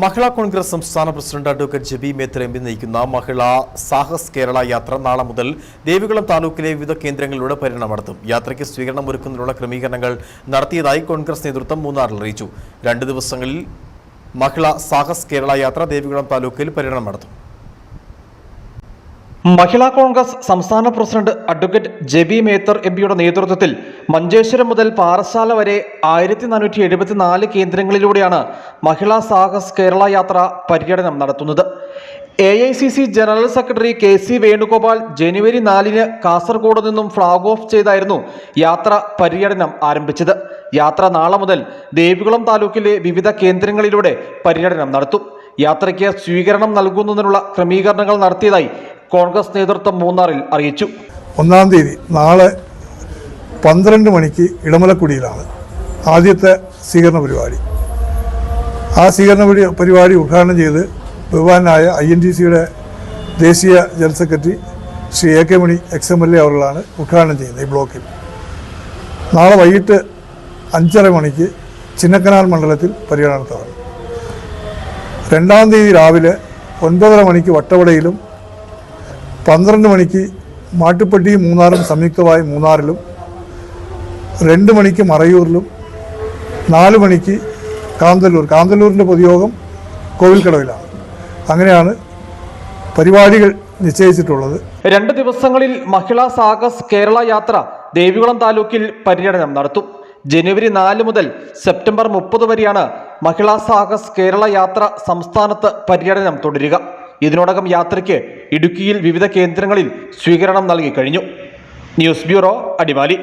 മഹിളാ കോൺഗ്രസ് സംസ്ഥാന president advocate Jebi Mather M P നയിക്കുന്ന മഹിളാ സാഹസ് കേരള യാത്ര നാളെ മുതൽ ദേവികുളം താലൂക്കിലെ വിവിധ കേന്ദ്രങ്ങളിലൂടെ പര്യടനം നടത്തും. യാത്രയ്ക്ക് സ്വീകരണം ഒരുക്കുന്നതിനുള്ള ക്രമീകരണങ്ങൾ നടത്തിയതായി കോൺഗ്രസ് നേതൃത്വം മൂന്നാറിൽ അറിയിച്ചു. രണ്ട് ദിവസങ്ങളിൽ മഹിളാ സാഹസ് കേരള യാത്ര ദേവികുളം താലൂക്കിൽ പര്യടനം നടത്തും. മഹിളാ കോൺഗ്രസ് സംസ്ഥാന president advocate Jebi Mather M പിയുടെ നേതൃത്വത്തിൽ മഞ്ചേശ്വരം മുതൽ പാറശാല വരെ ആയിരത്തി നാനൂറ്റി എഴുപത്തിനാല് കേന്ദ്രങ്ങളിലൂടെയാണ് മഹിളാ സാഹസ് കേരള യാത്ര പര്യടനം നടത്തുന്നത്. A I C C general secretary K C Venugopal ജനുവരി നാലിന് കാസർഗോഡ് നിന്നും ഫ്ളാഗ് ഓഫ് ചെയ്തായിരുന്നു യാത്ര പര്യടനം ആരംഭിച്ചത്. യാത്ര നാളെ മുതൽ ദേവികുളം താലൂക്കിലെ വിവിധ കേന്ദ്രങ്ങളിലൂടെ പര്യടനം നടത്തും. യാത്രയ്ക്ക് സ്വീകരണം നൽകുന്നതിനുള്ള ക്രമീകരണങ്ങൾ നടത്തിയതായി കോൺഗ്രസ് നേതൃത്വം മൂന്നാറിൽ അറിയിച്ചു. ഒന്നാം തീയതി നാളെ പന്ത്രണ്ട് മണിക്ക് ഇടമലക്കുടിയിലാണ് ആദ്യത്തെ സ്വീകരണ പരിപാടി. ആ സ്വീകരണ പരിപാടി ഉദ്ഘാടനം ചെയ്ത് ബഹുമാനായ ഐ എൻ ടി സിയുടെ ദേശീയ general secretary Shri A K Mani ex M L A അവരിലാണ് ഉദ്ഘാടനം ചെയ്യുന്നത് ഈ ബ്ലോക്കിൽ. നാളെ വൈകിട്ട് അഞ്ചര മണിക്ക് ചിന്നക്കനാൽ മണ്ഡലത്തിൽ പര്യടനത്തോടെ രണ്ടാം തീയതി രാവിലെ ഒൻപതര മണിക്ക് വട്ടവടയിലും പന്ത്രണ്ട് മണിക്ക് മാട്ടുപ്പെട്ടി മൂന്നാറും സംയുക്തമായി മൂന്നാറിലും രണ്ട് മണിക്ക് മറയൂരിലും നാല് മണിക്ക് കാന്തല്ലൂർ. കാന്തല്ലൂരിന്റെ പൊതുയോഗം കോവിൽക്കടവിലാണ്. അങ്ങനെയാണ് പരിപാടികൾ നിശ്ചയിച്ചിട്ടുള്ളത്. രണ്ട് ദിവസങ്ങളിൽ മഹിളാ സാഗസ് കേരള യാത്ര ദേവികുളം താലൂക്കിൽ പര്യടനം നടത്തും. ജനുവരി നാല് മുതൽ സെപ്റ്റംബർ മുപ്പത് വരെയാണ് മഹിളാ സാഗസ് കേരള യാത്ര സംസ്ഥാനത്ത് പര്യടനം തുടരുക. ഇതിനോടകം യാത്രയ്ക്ക് ഇടുക്കിയിൽ വിവിധ കേന്ദ്രങ്ങളിൽ സ്വീകരണം നൽകി കഴിഞ്ഞു. News bureau Adimali.